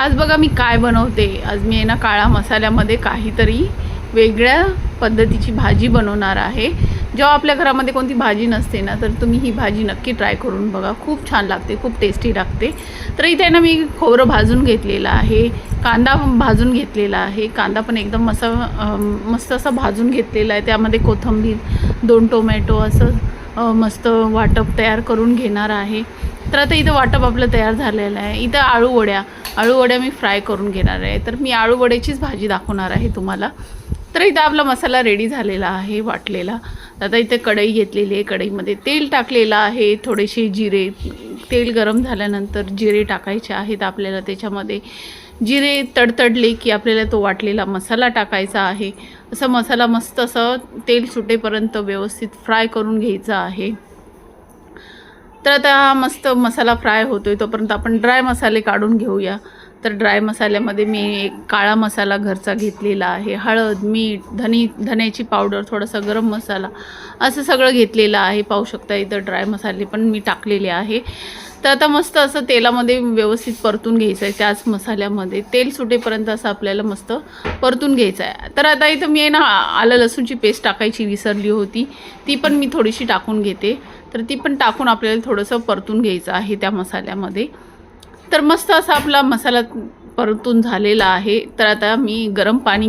आज बघा मी काय बनवते. आज मी आहे ना काळा मसाल्यामध्ये काहीतरी वेगळ्या पद्धतीची भाजी बनवणार आहे. जेव्हा आपल्या घरामध्ये कोणती भाजी नसते ना तर तुम्ही ही भाजी नक्की ट्राय करून बघा. खूप छान लागते खूप टेस्टी लागते. तर इथे ना मी खोबरं भाजून घेतलेलं आहे कांदा भाजून घेतलेला आहे. कांदा पण एकदम मसा मस्त असा भाजून घेतलेला आहे. त्यामध्ये कोथिंबीर दोन टोमॅटो असं मस्त वाटप तयार करून घेणार आहे. तर आता इथं वाटप आपलं तयार झालेलं आहे. इथं आळू वड्या. आळू वड्या मी फ्राय करून घेणार आहे. तर मी आळू वड्याचीच भाजी दाखवणार आहे तुम्हाला. तर इथं आपला मसाला रेडी झालेला आहे वाटलेला. आता इथे कढई घेतलेली आहे. कढईमध्ये तेल टाकलेलं आहे. थोडेसे जिरे. तेल गरम झाल्यानंतर जिरे टाकायचे आहेत आपल्याला त्याच्यामध्ये. जिरे तडतडले की आपल्याला तो वाटलेला मसाला टाकायचा आहे. असं मसाला मस्त असं तेल सुटेपर्यंत व्यवस्थित फ्राय करून घ्यायचा आहे. तर आता हा मस्त मसाला फ्राय होतोय तोपर्यंत आपण ड्राय मसाले काढून घेऊया. तर ड्राय मसाल्यामध्ये मी एक काळा मसाला घरचा घेतलेला आहे. हळद मीठ धनी धण्याची पावडर थोडासा गरम मसाला असं सगळं घेतलेलं आहे. पाहू शकता इथं ड्राय मसाले पण मी टाकलेले आहे. तर आता मस्त असं तेलामध्ये व्यवस्थित परतून घ्यायचं आहे त्याच मसाल्यामध्ये. तेल सुटेपर्यंत असं आपल्याला मस्त परतून घ्यायचं आहे. तर आता इथं मी आहे ना आलं लसूणची पेस्ट टाकायची विसरली होती. ती पण मी थोडीशी टाकून घेते. तर ती पण टाकून आपल्याला थोडंसं परतून घ्यायचं आहे त्या मसाल्यामध्ये. तर मस्त असा आपला मसाला परतून झालेला आहे. तर आता मी गरम पाणी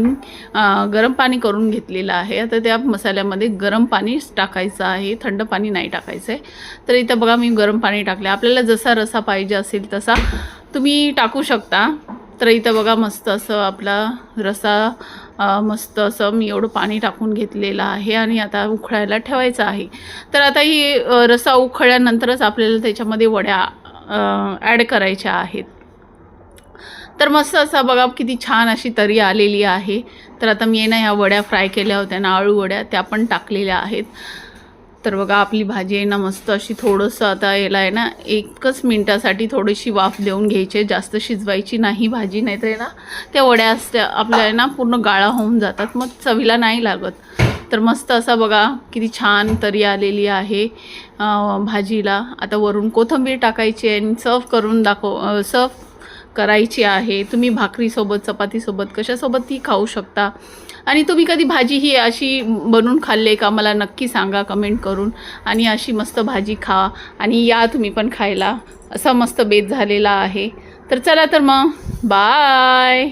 गरम पाणी करून घेतलेलं आहे. आता त्या मसाल्यामध्ये गरम पाणी टाकायचं आहे. थंड पाणी नाही टाकायचं आहे तर इथं बघा मी गरम पाणी टाकले आपल्याला जसा रसा पाहिजे असेल तसा तुम्ही टाकू शकता. तर इथं बघा मस्त असं आपला रसा मस्त असं मी एवढं पाणी टाकून घेतलेलं आहे आणि आता उखळायला ठेवायचं आहे. तर आता ही रसा उखळल्यानंतरच आपल्याला त्याच्यामध्ये वड्या ॲड करायच्या आहेत. तर मस्त असा बघा किती छान अशी तरी आलेली आहे. तर आता मी ना ह्या वड्या फ्राय केल्या होत्या ना आळू वड्या त्या पण टाकलेल्या आहेत. तर बघा आपली भाजी आहे ना मस्त अशी थोडंसं आता याला आहे ना एकच मिनटासाठी थोडीशी वाफ देऊन घ्यायची जास्त शिजवायची नाही भाजी नाही तर आहे ना त्या वड्या असत्या आपल्या आहे ना पूर्ण गाळा होऊन जातात. मग चवीला नाही लागत. तर मस्त असा बघा किती छान तरी आलेली आहे भाजीला. आता वरून कोथिंबीर टाकायची आहे आणि सर्व करून दाखव सर्व करायची आहे तुम्ही भाकरीसोबत चपातीसोबत कशासोबत ती खाऊ शकता? आणि तुम्ही कधी भाजी ही अशी बनवून खाल्ले का? मला नक्की सांगा कमेंट करून आणि अशी मस्त भाजी खा आणि या तुम्ही पण खायला. असा मस्त बेत झालेला आहे. तर चला तर मग. बाय!